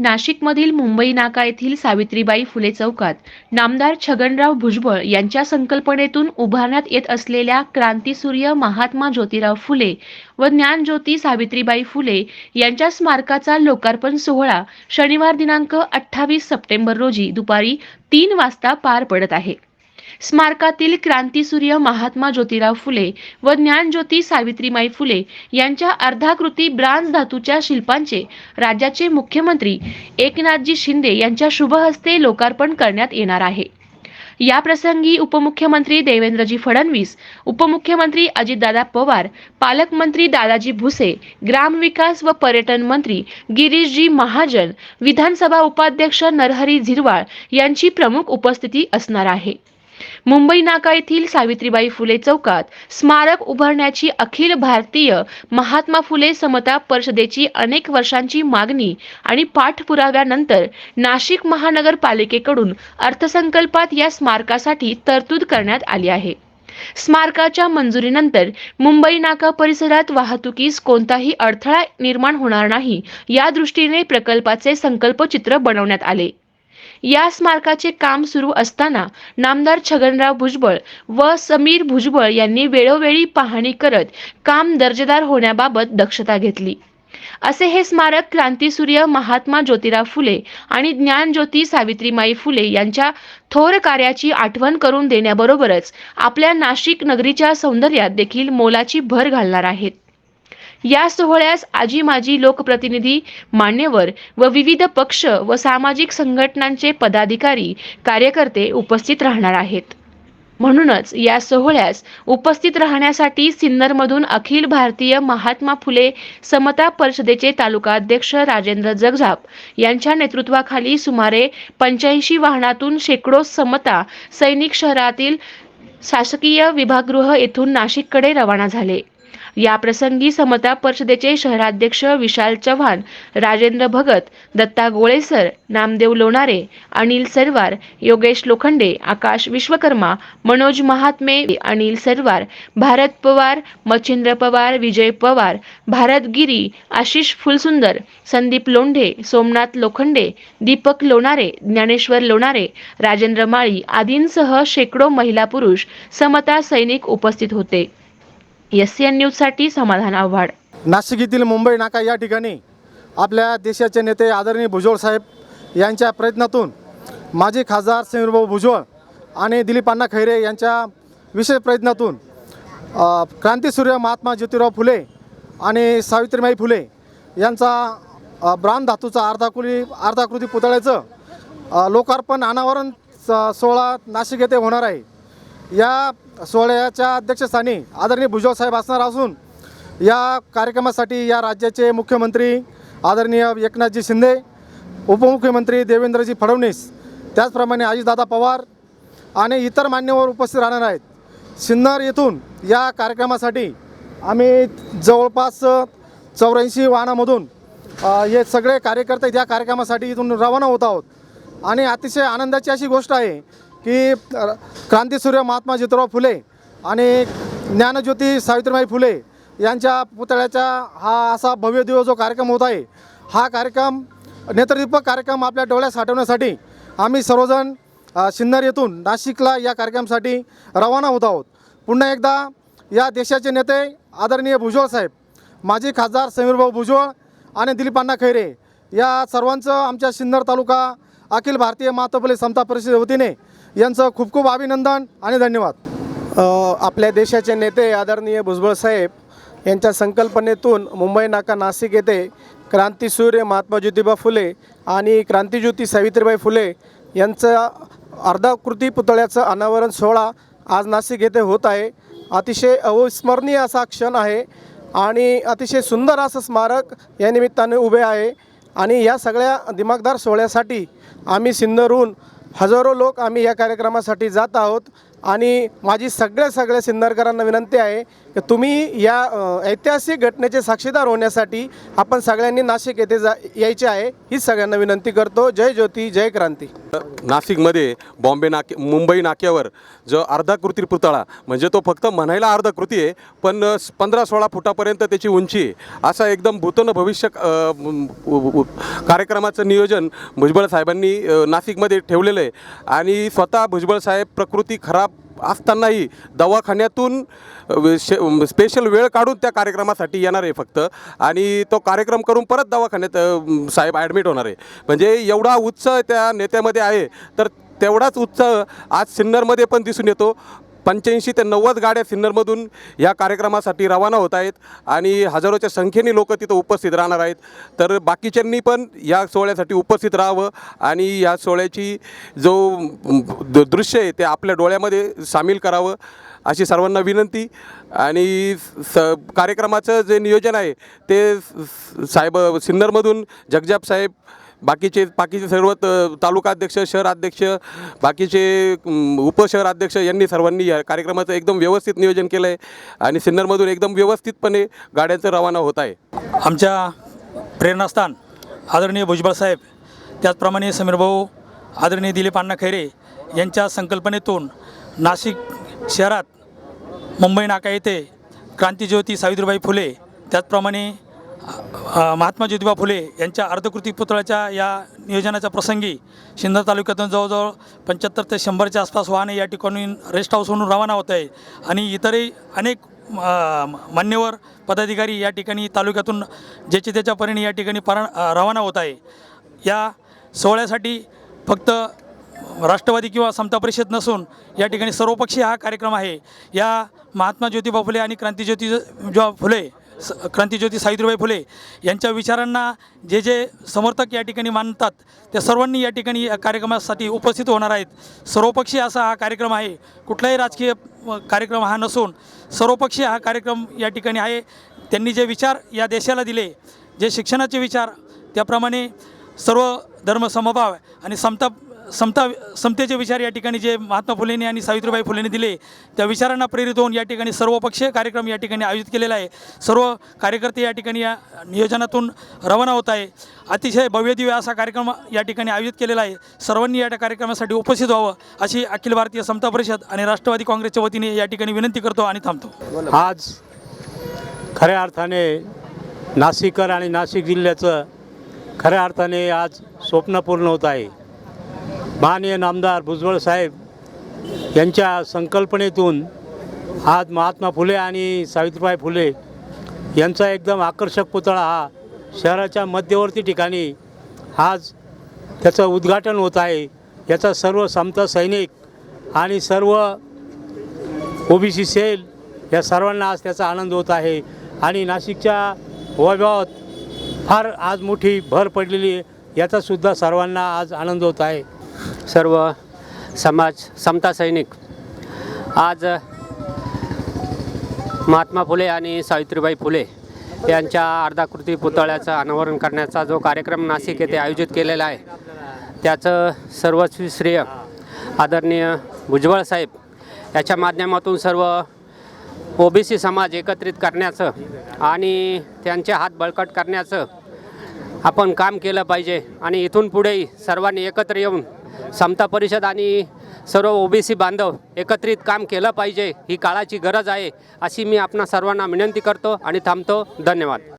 नाशिकमधील मुंबई नाका येथील सावित्रीबाई फुले चौकात नामदार छगनराव भुजबळ यांच्या संकल्पनेतून उभारण्यात येत असलेल्या क्रांतीसूर्य महात्मा ज्योतिराव फुले व ज्ञानज्योती सावित्रीबाई फुले यांच्या स्मारकाचा लोकार्पण सोहळा शनिवार दिनांक अठ्ठावीस सप्टेंबर रोजी दुपारी तीन वाजता पार पडत आहे. स्मारकातील क्रांतीसूर्य महात्मा ज्योतिराव फुले व ज्ञानज्योती सावित्रीमाई फुले यांच्या अर्धाकृती ब्रांज धातूच्या शिल्पांचे राज्याचे मुख्यमंत्री एकनाथजी शिंदे यांच्या शुभहस्ते लोकार्पण करण्यात येणार आहे. या प्रसंगी उपमुख्यमंत्री देवेंद्रजी फडणवीस उपमुख्यमंत्री अजितदादा पवार पालकमंत्री दादाजी भुसे ग्रामविकास व पर्यटन मंत्री गिरीशजी महाजन विधानसभा उपाध्यक्ष नरहरी झिरवाळ यांची प्रमुख उपस्थिती असणार आहे. मुंबई नाका येथील सावित्रीबाई फुले चौकात स्मारक उभारण्याची अखिल भारतीय महात्मा फुले समता परिषदेची अनेक वर्षांची मागणी आणि पाठपुराव्यानंतर नाशिक महानगरपालिकेकडून अर्थसंकल्पात या स्मारकासाठी तरतूद करण्यात आली आहे. स्मारकाच्या मंजुरीनंतर मुंबई नाका परिसरात वाहतुकीस कोणताही अडथळा निर्माण होणार नाही या दृष्टीने प्रकल्पाचे संकल्पचित्र बनवण्यात आले. या स्मारकाचे काम सुरू असताना नामदार छगनराव भुजबळ व समीर भुजबळ यांनी वेळोवेळी पाहणी करत काम दर्जेदार होण्याबाबत दक्षता घेतली. असे हे स्मारक क्रांतीसूर्य महात्मा ज्योतिराव फुले आणि ज्ञानज्योती सावित्रीमाई फुले यांच्या थोर कार्याची आठवण करून देण्याबरोबरच आपल्या नाशिक नगरीच्या सौंदर्यात देखील मोलाची भर घालणार आहेत. या सोहळ्यास आजी माजी लोकप्रतिनिधी मान्यवर व विविध पक्ष व सामाजिक संघटनांचे पदाधिकारी कार्यकर्ते उपस्थित राहणार आहेत. म्हणूनच या सोहळ्यास उपस्थित राहण्यासाठी सिन्नरमधून अखिल भारतीय महात्मा फुले समता परिषदेचे तालुकाध्यक्ष राजेंद्र जगझाप यांच्या नेतृत्वाखाली सुमारे पंच्याऐंशी वाहनातून शेकडो समता सैनिक शहरातील शासकीय विभागगृह येथून नाशिककडे रवाना झाले. या प्रसंगी समता परिषदेचे शहराध्यक्ष विशाल चव्हाण राजेंद्र भगत दत्ता गोळेसर नामदेव लोणारे अनिल सरवार योगेश लोखंडे आकाश विश्वकर्मा मनोज महात्मे अनिल सरवार भारत पवार मच्छिंद्र पवार विजय पवार भारत गिरी आशिष फुलसुंदर संदीप लोंढे सोमनाथ लोखंडे दीपक लोणारे ज्ञानेश्वर लोणारे राजेंद्र माळी आदींसह शेकडो महिला पुरुष समता सैनिक उपस्थित होते. एस सी एन न्यूजसाठी समाधान आव्हाड. नाशिक येथील मुंबई नाका या ठिकाणी आपल्या देशाचे नेते आदरणीय भुजबळ साहेब यांच्या प्रयत्नातून माजी खासदार समीरभाऊ भुजबळ आणि दिलीप अण्णा खैरे यांच्या विशेष प्रयत्नातून क्रांतीसूर्य महात्मा ज्योतिराव फुले आणि सावित्रीबाई फुले यांचा ब्रांड धातूचा अर्धाकुली अर्धाकृती पुतळ्याचं लोकार्पण अनावरण स- सोहळा नाशिक येथे होणार आहे. या सोहळ्याच्या अध्यक्षस्थानी आदरणीय भुजबळ साहेब असणार असून या कार्यक्रमासाठी या राज्याचे मुख्यमंत्री आदरणीय एकनाथजी शिंदे उपमुख्यमंत्री देवेंद्रजी फडणवीस त्याचप्रमाणे अजितदादा पवार आणि इतर मान्यवर उपस्थित राहणार आहेत. सिन्नर येथून या कार्यक्रमासाठी आम्ही जवळपास चौऱ्याऐंशी वाहनामधून हे सगळे कार्यकर्ते या कार्यक्रमासाठी इथून रवाना होत आहोत. आणि अतिशय आनंदाची अशी गोष्ट आहे की क्रांतीसूर्य महात्मा ज्योतिराव फुले आणि ज्ञानज्योती सावित्रीबाई फुले यांच्या पुतळ्याचा हा असा भव्य दिवस जो कार्यक्रम होत आहे हा कार्यक्रम नेत्रदीपक कार्यक्रम आपल्या डोळ्यात साठवण्यासाठी आम्ही सर्वजण सिन्नर येथून नाशिकला या कार्यक्रमासाठी रवाना होत आहोत. पुन्हा एकदा या देशाचे नेते आदरणीय भुजबळ साहेब माजी खासदार समीरभाऊ भुजबळ आणि दिलीपांना खैरे या सर्वांचं आमच्या सिन्नर तालुका अखिल भारतीय मातोपली समता परिषदे वतीने यांचं खूप खूप अभिनंदन आणि धन्यवाद. आपल्या देशाचे नेते आदरणीय भुजबळ साहेब यांच्या संकल्पनेतून मुंबई नाका नाशिक येथे क्रांतीसूर्य महात्मा ज्योतिबा फुले आणि क्रांतीज्योती सावित्रीबाई फुले यांचं अर्धाकृती पुतळ्याचं अनावरण सोहळा आज नाशिक येथे होत आहे. अतिशय अविस्मरणीय असा क्षण आहे आणि अतिशय सुंदर असं स्मारक या निमित्ताने उभे आहे आणि या सगळ्या दिमागदार सोहळ्यासाठी आम्ही सिन्नरहून हजारो लोक आम्ही या कार्यक्रमासाठी जात आहोत. आणि माझी सगळ्या सगळ्या सिन्नरकरांना विनंती आहे की तुम्ही या ऐतिहासिक घटनेचे साक्षीदार होण्यासाठी आपण सगळ्यांनी नाशिक येथे जा यायचे आहे हीच सगळ्यांना विनंती करतो. जय ज्योती जय क्रांती. नाशिकमध्ये बॉम्बे नाके मुंबई नाक्यावर जो अर्धाकृती पुतळा म्हणजे तो फक्त म्हणायला अर्धाकृती आहे पण पंधरा सोळा फुटापर्यंत त्याची उंची आहे. असा एकदम भूतन भविष्य कार्यक्रमाचं नियोजन भुजबळ साहेबांनी नाशिकमध्ये ठेवलेलं आहे. आणि स्वतः भुजबळ साहेब प्रकृती खराब असतानाही दवाखान्यातून शे- स्पेशल वेळ काढून त्या कार्यक्रमासाठी येणार आहे फक्त. आणि तो कार्यक्रम करून परत दवाखान्यात साहेब ॲडमिट होणार आहे. म्हणजे एवढा उत्साह त्या नेत्यामध्ये आहे तर तेवढाच उत्साह आज सिन्नरमध्ये पण दिसून येतो. पंच्याऐंशी ते नव्वद गाड्या सिन्नरमधून या कार्यक्रमासाठी रवाना होत आहेत आणि हजारोच्या संख्येने लोक तिथं उपस्थित राहणार आहेत. तर बाकीच्यांनी पण या सोहळ्यासाठी उपस्थित राहावं आणि या सोहळ्याची जो द- दृश्य आहे ते आपल्या डोळ्यामध्ये सामील करावं अशी सर्वांना विनंती आणि स कार्यक्रमाचं जे नियोजन आहे ते स- साहेब सिन्नरमधून जगजाप साहेब बाकीचे बाकीचे सर्व त- तालुकाध्यक्ष शहराध्यक्ष बाकीचे उपशहराध्यक्ष यांनी सर्वांनी या कार्यक्रमाचं एकदम व्यवस्थित नियोजन केलं आहे आणि सिन्नरमधून एकदम व्यवस्थितपणे गाड्यांचं रवाना होत आहे. आमच्या प्रेरणास्थान आदरणीय भुजबळ साहेब त्याचप्रमाणे समीर भाऊ आदरणीय दिलीप अण्णा खैरे यांच्या संकल्पनेतून नाशिक शहरात मुंबई नाका येथे क्रांतीज्योती सावित्रीबाई फुले त्याचप्रमाणे महात्मा ज्योतिबा फुले यांच्या अर्धकृती पुतळ्याच्या या नियोजनाच्या प्रसंगी शिंदर तालुक्यातून जवळजवळ पंच्याहत्तर ते शंभरच्या आसपास वाहने या ठिकाणी रेस्ट हाऊसवरून रवाना होत आहे. आणि इतरही अनेक मान्यवर पदाधिकारी या ठिकाणी तालुक्यातून ज्याचे त्याच्या परीने या ठिकाणी परा रवाना होत आहे. या सोहळ्यासाठी फक्त राष्ट्रवादी किंवा समता परिषद नसून या ठिकाणी सर्वपक्षीय हा कार्यक्रम आहे. या महात्मा ज्योतिबा फुले आणि क्रांतीज्योती ज्योतिबा फुले स क्रांतिज्योती सावित्रीबाई फुले यांच्या विचारांना जे जे समर्थक या ठिकाणी मानतात त्या सर्वांनी या ठिकाणी या कार्यक्रमासाठी उपस्थित होणार आहेत. सर्वपक्षीय असा हा कार्यक्रम आहे. कुठलाही राजकीय कार्यक्रम हा नसून सर्वपक्षीय हा कार्यक्रम या ठिकाणी आहे. त्यांनी जे विचार या देशाला दिले जे शिक्षणाचे विचार त्याप्रमाणे सर्व धर्मसमभाव आणि समता समता समतेचे विचार या ठिकाणी जे महात्मा फुलेंनी आणि सावित्रीबाई फुलेंनी दिले त्या विचारांना प्रेरित होऊन या ठिकाणी सर्वपक्षीय कार्यक्रम या ठिकाणी आयोजित केलेला आहे. सर्व कार्यकर्ते या ठिकाणी या नियोजनातून रवाना होत आहे. अतिशय भव्यदिव्य असा कार्यक्रम या ठिकाणी आयोजित केलेला आहे. सर्वांनी या कार्यक्रमासाठी उपस्थित व्हावं अशी अखिल भारतीय समता परिषद आणि राष्ट्रवादी काँग्रेसच्या वतीने या ठिकाणी विनंती करतो आणि थांबतो. आज खऱ्या अर्थाने नाशिककर आणि नाशिक जिल्ह्याचं खऱ्या अर्थाने आज स्वप्न पूर्ण होत आहे. माननीय नामदार भुजबळ साहेब यांच्या संकल्पनेतून आज महात्मा फुले आणि सावित्रीबाई फुले यांचा एकदम आकर्षक पुतळा हा शहराच्या मध्यवर्ती ठिकाणी आज त्याचं उद्घाटन होत आहे. याचा सर्व समता सैनिक आणि सर्व ओबीसी सेल या सर्वांना आज त्याचा आनंद होत आहे. आणि नाशिकच्या वैभवात फार आज मोठी भर पडलेली आहे. याचासुद्धा सर्वांना आज आनंद होत आहे. सर्व समाज समता सैनिक आज महात्मा फुले आणि सावित्रीबाई फुले यांच्या अर्धाकृती पुतळ्याचं अनावरण करण्याचा जो कार्यक्रम नाशिक येथे आयोजित केलेला आहे त्याचं सर्वस्वी श्रेय आदरणीय भुजबळ साहेब याच्या माध्यमातून सर्व ओबीसी समाज एकत्रित करण्याचं आणि त्यांचे हात बळकट करण्याचं आपण काम केलं पाहिजे आणि इथून पुढेही सर्वांनी एकत्र येऊन समता परिषद आणि सर्व ओबीसी बांधव एकत्रित काम केलं पाहिजे ही काळाची गरज आहे अशी मी आपणा सर्वांना विनंती करतो आणि थांबतो. धन्यवाद.